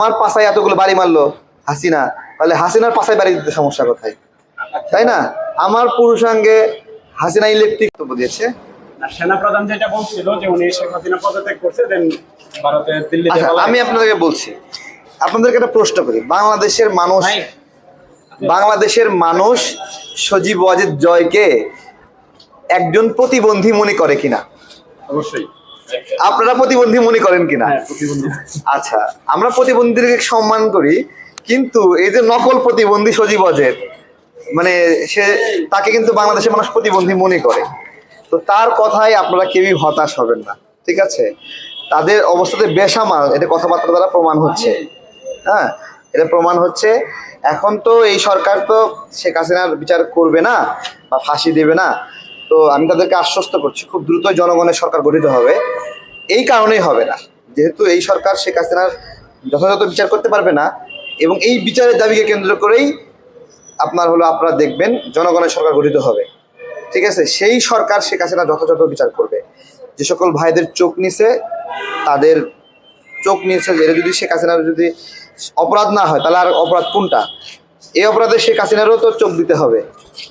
আমার পাশায় এতগুলো বাড়ি মারলো হাসিনা। তাহলে হাসিনার পাশায় বাড়ি দিতে সমস্যা কোথায়? তাই না? আমার পুরুষাঙ্গে হাসিনা ইলেকট্রিক দিয়েছে। আর যেটা বলছিল যে উনি শেখ হাসিনা পদত্যাগ করছে দেন ভারতের দিল্লিতে আচ্ছা আমি আপনাদেরকে বলছি। আপনাদেরকে একটা প্রশ্ন করি। বাংলাদেশের মানুষ বাংলাদেশের মানুষ সজীব ওয়াজেদ জয়কে একজন প্রতিবন্ধী মনে করে কিনা? অবশ্যই। আপনারা প্রতিবন্ধী মনে করেন কিনা? হ্যাঁ আচ্ছা আমরা প্রতিবন্ধীদেরকে সম্মান করি কিন্তু এই যে নকল প্রতিবন্ধী সজীব অজের মানে সে তাকে কিন্তু বাংলাদেশের মানুষ প্রতিবন্ধী মনে করে। তো তার কথায় আপনারা কেউই হতাশ হবেন না ঠিক আছে? তাদের অবস্থাতে বেসামাল এটা কথাবার্তা দ্বারা প্রমাণ হচ্ছে। হ্যাঁ এটা প্রমাণ হচ্ছে। এখন তো এই সরকার তো শেখ হাসিনার বিচার করবে না বা ফাঁসি দেবে না। তো আমি তাদেরকে আশ্বস্ত করছি, খুব দ্রুত জনগণের সরকার গঠিত হবে। এই কারণেই হবে না। যেহেতু এই সরকার শেখ হাসিনার যথাযথ বিচার করতে পারবে না এবং এই বিচারের দাবিকে কেন্দ্র করেই আপনার হলো আপনারা দেখবেন জনগণের সরকার গঠিত হবে। ঠিক আছে? সেই সরকার শেখ হাসিনা যথাযথ বিচার করবে। যে সকল ভাইদের চোখ নিছে তাদের চোখ নিয়েছে যে যদি শেখ হাসিনার যদি অপরাধ না হয়, তাহলে আর অপরাধ কোনটা? এই অপরাধে শেখ হাসিনারও তো চোখ দিতে হবে,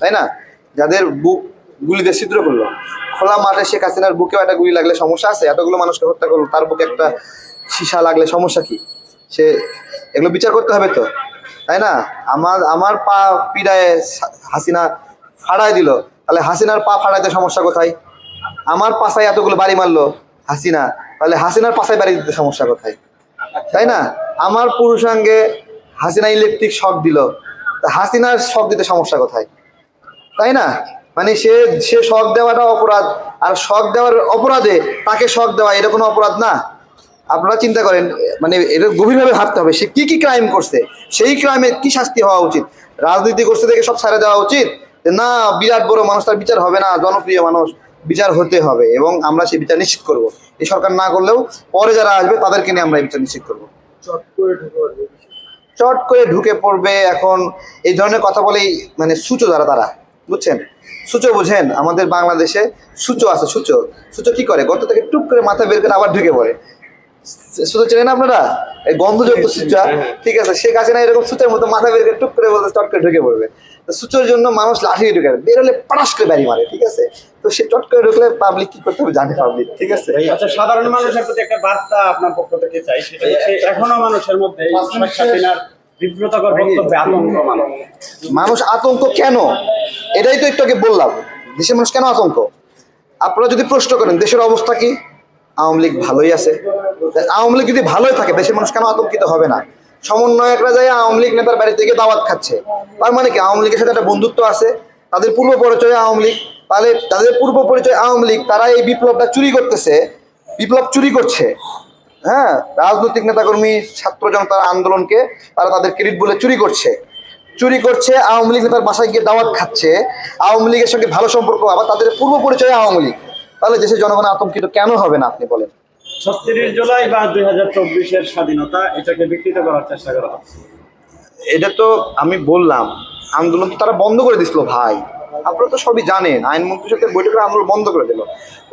তাই না? যাদের বুক গুলিতে ছিদ্র করল। খোলা মাঠে শেখ হাসিনার বুকেও একটা গুলি লাগলে সমস্যা আছে? এতগুলো মানুষকে হত্যা করল, তার বুকে একটা সীসা লাগলে সমস্যা কি? সে এগুলো বিচার করতে হবে তো, তাই না? আমার আমার পা পিড়ায় হাসিনা ফাড়ায় দিল, তাহলে হাসিনার পা ফাড়াইতে সমস্যা কোথায়? আমার পাশায় এতগুলো বাড়ি মারলো হাসিনা, তাহলে হাসিনার পাশায় বাড়ি দিতে সমস্যা কোথায়? তাই না? আমার পুরুষাঙ্গে হাসিনা ইলেকট্রিক শক দিল, তা হাসিনার শক দিতে সমস্যা কোথায়? তাই না? মানে সে সে শক দেওয়াটা অপরাধ। আর শক দেওয়ার অপরাধে তাকে শখ দেওয়া এটা কোনো অপরাধ না। আপনারা চিন্তা করেন মানে এটা গভীরভাবে ভাবতে হবে সে কি কি ক্রাইম করছে? সেই ক্রাইমে কি শাস্তি হওয়া উচিত? রাজনীতি করছে দেখে সব ছাড়ে দেওয়া উচিত? যে না বিরাট বড় মানুষ তার বিচার হবে না জনপ্রিয় মানুষ বিচার হতে হবে এবং আমরা সেই বিচার নিশ্চিত করব। এই সরকার না করলেও পরে যারা আসবে তাদেরকে নিয়ে আমরা এই বিচার নিশ্চিত করব। চট করে ঢুকে পড়বে। এখন এই ধরনের কথা বলেই মানে সূচো যারা তারা। বুঝছেন? সূচো বুঝেন আমাদের বাংলাদেশে সূচো আছে সূচো। সূচো কি করে? গর্ত থেকে টুক করে মাথা বের করে আবার ঢুকে পড়ে। সূচো চেনেন আপনারা? এই গন্ধযুক্ত সূচা। ঠিক আছে শেখ না এরকম সূচের মতো মাথা বের করে টুক করে বলতে চট করে ঢুকে পড়বে। তো সূচোর জন্য মানুষ লাঠি দিয়ে ঢুকে বেরোলে পটাশ করে বাড়ি মারে ঠিক আছে? তো সে চট করে ঢুকলে পাবলিক কি করতে হবে জানে পাবলিক ঠিক আছে? আচ্ছা সাধারণ মানুষের প্রতি একটা বার্তা আপনার পক্ষ থেকে চাই সেটা হচ্ছে এখনও মানুষের মধ্যে বিব্রতকর বক্তব্যে আতঙ্ক মানুষ। মানুষ আতঙ্ক কেন? এটাই তো একটু আগে বললাম দেশের মানুষ কেন আতঙ্ক? আপনারা যদি প্রশ্ন করেন দেশের অবস্থা কি? আওয়ামী লীগ ভালোই আছে। আওয়ামী লীগ যদি ভালোই থাকে দেশের মানুষ কেন আতঙ্কিত হবে না? সমন্বয়করা যায় আওয়ামী লীগ নেতার বাড়ি থেকে দাওয়াত খাচ্ছে। তার মানে কি? আওয়ামী লীগের সাথে একটা বন্ধুত্ব আছে। তাদের পূর্ব পরিচয় আওয়ামী লীগ। তাহলে তাদের পূর্ব পরিচয় আওয়ামী লীগ তারা এই বিপ্লবটা চুরি করতেছে। বিপ্লব চুরি করছে। হ্যাঁ রাজনৈতিক নেতাকর্মী ছাত্র জনতার আন্দোলনকে তারা তাদের ক্রেডিট বলে চুরি করছে। চুরি করছে আওয়ামী লীগ নেতার বাসায় গিয়ে দাওয়াত খাচ্ছে। আওয়ামী লীগের সঙ্গে ভালো সম্পর্ক আবার তাদের পূর্ব পরিচয় আওয়ামী লীগ। তাহলে দেশের জনগণ আতঙ্কিত কেন হবে না আপনি বলেন? ছত্রিশ জুলাই বা দুই হাজার চব্বিশের স্বাধীনতা এটাকে বিকৃত করার চেষ্টা করা হচ্ছে। এটা তো আমি বললাম আন্দোলন তো তারা বন্ধ করে দিছিল ভাই। আপনারা তো সবই জানেন আইনমন্ত্রীর সাথে বৈঠকের আন্দোলন বন্ধ করে দিল।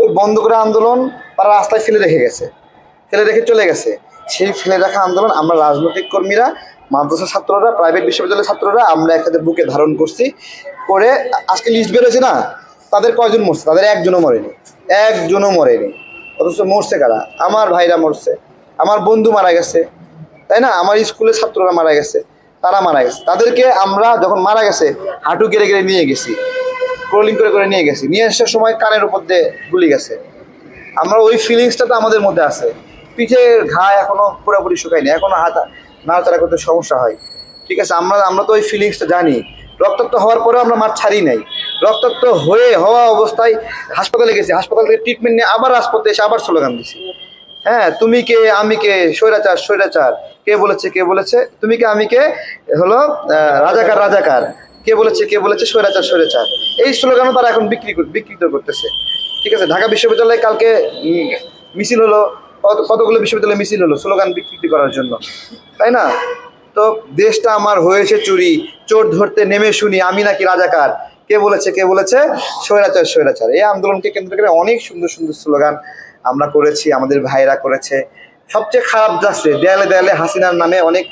ওই বন্ধ করে আন্দোলন তারা রাস্তায় ফেলে রেখে গেছে। ফেলে রেখে চলে গেছে। সেই ফেলে রাখা আন্দোলন আমরা রাজনৈতিক কর্মীরা মাদ্রাসা ছাত্ররা প্রাইভেট বিশ্ববিদ্যালয়ের ছাত্ররা আমরা একসাথে বুকে ধারণ করছি। করে আজকে লিস্ট বেরোছে না, তাদের কয়জন মরছে? তাদের একজনও মরেনি। একজনও মরেনি। অথচ মরছে কারা? আমার ভাইরা মরছে। আমার বন্ধু মারা গেছে। তাই না? আমার স্কুলের ছাত্ররা মারা গেছে। তারা মারা গেছে। তাদেরকে আমরা যখন মারা গেছে, হাঁটু গেড়ে গেড়ে নিয়ে গেছি। ক্রোলিং করে করে নিয়ে গেছি। নিয়ে আসার সময় কানের উপর দিয়ে গুলি গেছে। আমরা ওই ফিলিংসটা তো আমাদের মধ্যে আছে। পিঠের ঘা এখনও পুরোপুরি শুকায়নি, এখনও হাত নাড়াচাড়া করতে সমস্যা হয়। ঠিক আছে, আমরা আমরা তো ওই ফিলিংসটা জানি। রক্তাক্ত হওয়ার পরেও আমরা মাঠ ছাড়ি নাই। রক্তাক্ত হয়ে হওয়া অবস্থায় হাসপাতালে গেছি। হাসপাতাল থেকে ট্রিটমেন্ট নিয়ে আবার রাজপথে এসে আবার স্লোগান দিছি। হ্যাঁ তুমি কে, আমি কে, স্বৈরাচার স্বৈরাচার। কে বলেছে কে বলেছে? তুমি কে, আমি কে? হলো রাজাকার রাজাকার। কে বলেছে কে বলেছে? স্বৈরাচার স্বৈরাচার। এই স্লোগানও তারা এখন বিক্রি কর- বিকৃত করতেছে। ঠিক আছে, ঢাকা বিশ্ববিদ্যালয়ে কালকে মিছিল হলো। কতগুলো বিশ্ববিদ্যালয়ে মিছিল হলো, স্লোগান বিকৃতি করার জন্য। তাই না? তো দেশটা আমার হয়েছে চুরি, চোর ধরতে নেমে শুনি, আমি নাকি রাজাকার। কে বলেছে কে বলেছে? স্বৈরাচার স্বৈরাচার। এই আন্দোলনকে কেন্দ্র করে অনেক সুন্দর সুন্দর স্লোগান আমরা করেছি, আমাদের ভাইরা করেছে। সবচেয়ে খারাপ যাচ্ছে, দেয়ালে দেয়ালে হাসিনার নামে অনেক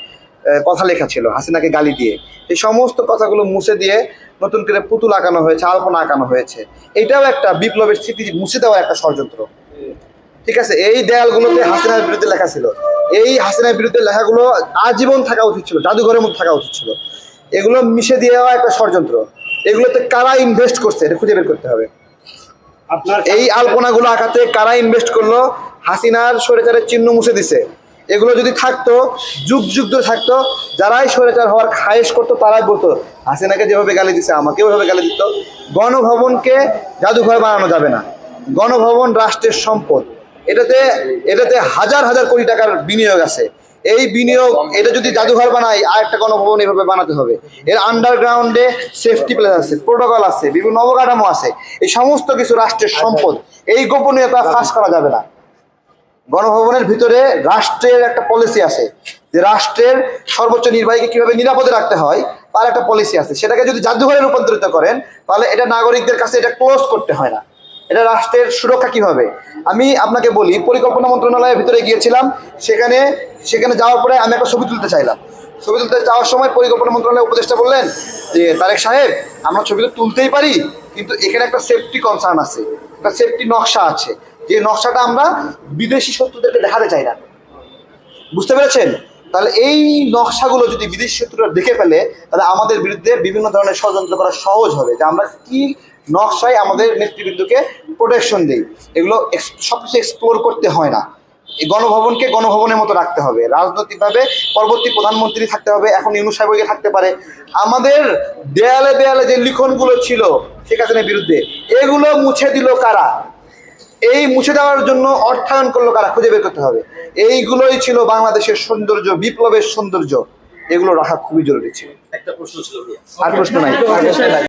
কথা লেখা ছিল, হাসিনাকে গালি দিয়ে। এই সমস্ত কথাগুলো মুছে দিয়ে নতুন করে পুতুল আঁকানো হয়েছে, আলপনা আঁকানো হয়েছে। এটাও একটা বিপ্লবের স্মৃতি, মুছে দেওয়ার একটা ষড়যন্ত্র। ঠিক আছে এই দেয়ালগুলোতে হাসিনার বিরুদ্ধে লেখা ছিল। এই হাসিনার বিরুদ্ধে লেখাগুলো আজীবন থাকা উচিত ছিল জাদুঘরের মধ্যে থাকা উচিত ছিল। এগুলো মিশে দেওয়া একটা ষড়যন্ত্র। এগুলোতে কারা ইনভেস্ট করছে এটা খুঁজে বের করতে হবে। আপনার এই আলপনাগুলো আঁকাতে কারা ইনভেস্ট করল? হাসিনার স্বৈরাচারের চিহ্ন মুছে দিছে। এগুলো যদি থাকতো যুগ যুগ ধরে থাকতো যারাই স্বৈরাচার হওয়ার খায়েশ করতো তারাই বলতো হাসিনাকে যেভাবে গালি দিছে আমাকে ওইভাবে গালি দিত। গণভবনকে জাদুঘর বানানো যাবে না। গণভবন রাষ্ট্রের সম্পদ। এটাতে এটাতে হাজার হাজার কোটি টাকার বিনিয়োগ আছে। এই বিনিয়োগ, এটা যদি জাদুঘর বানাই আর একটা গণভবন এভাবে বানাতে হবে। এর আন্ডারগ্রাউন্ডে সেফটি প্লেস আছে প্রোটোকল আছে, বিভিন্ন অবকাঠামো আছে। এই সমস্ত কিছু রাষ্ট্রের সম্পদ, এই গোপনীয়তা ফাঁস করা যাবে না। গণভবনের ভিতরে রাষ্ট্রের একটা পলিসি আছে। যে রাষ্ট্রের সর্বোচ্চ নির্বাহীকে কীভাবে নিরাপদে রাখতে হয়, তার একটা পলিসি আছে। সেটাকে যদি জাদুঘরে রূপান্তরিত করেন, তাহলে এটা নাগরিকদের কাছে এটা ক্লোজ করতে হয় না। এটা রাষ্ট্রের সুরক্ষা কীভাবে? আমি আপনাকে বলি, পরিকল্পনা মন্ত্রণালয়ের ভিতরে গিয়েছিলাম, সেখানে সেখানে যাওয়ার পরে আমি একটা ছবি তুলতে চাইলাম। ছবি তুলতে যাওয়ার সময় পরিকল্পনা মন্ত্রণালয়ের উপদেষ্টা বললেন যে, তারেক সাহেব, আমরা ছবি তো তুলতেই পারি, কিন্তু এখানে একটা সেফটি কনসার্ন আছে, একটা সেফটি নকশা আছে। যে নকশাটা আমরা বিদেশি শত্রুদেরকে দেখাতে চাই না। বুঝতে পেরেছেন? তাহলে এই নকশাগুলো যদি বিদেশি শত্রুরা দেখে ফেলে, তাহলে আমাদের বিরুদ্ধে বিভিন্ন ধরনের ষড়যন্ত্র করা সহজ হবে, যে আমরা কি নকশায় আমাদের নেতৃবৃন্দকে প্রোটেকশন দিই। এগুলো ex- সবকিছু এক্সপ্লোর করতে হয় না। এই গণভবনকে গণভবনের মতো রাখতে হবে। রাজনৈতিকভাবে পরবর্তী প্রধানমন্ত্রী থাকতে হবে এখন ইউনুস সাহেবকে থাকতে পারে। আমাদের দেয়ালে দেয়ালে যে লিখনগুলো ছিল শেখ হাসিনার বিরুদ্ধে এগুলো মুছে দিল কারা? এই মুছে দেওয়ার জন্য অর্থায়ন করল কারা? খুঁজে বের করতে হবে। এইগুলোই ছিল বাংলাদেশের সৌন্দর্য বিপ্লবের সৌন্দর্য। এগুলো রাখা খুবই জরুরি ছিল। একটা প্রশ্ন ছিল আর প্রশ্ন নাই।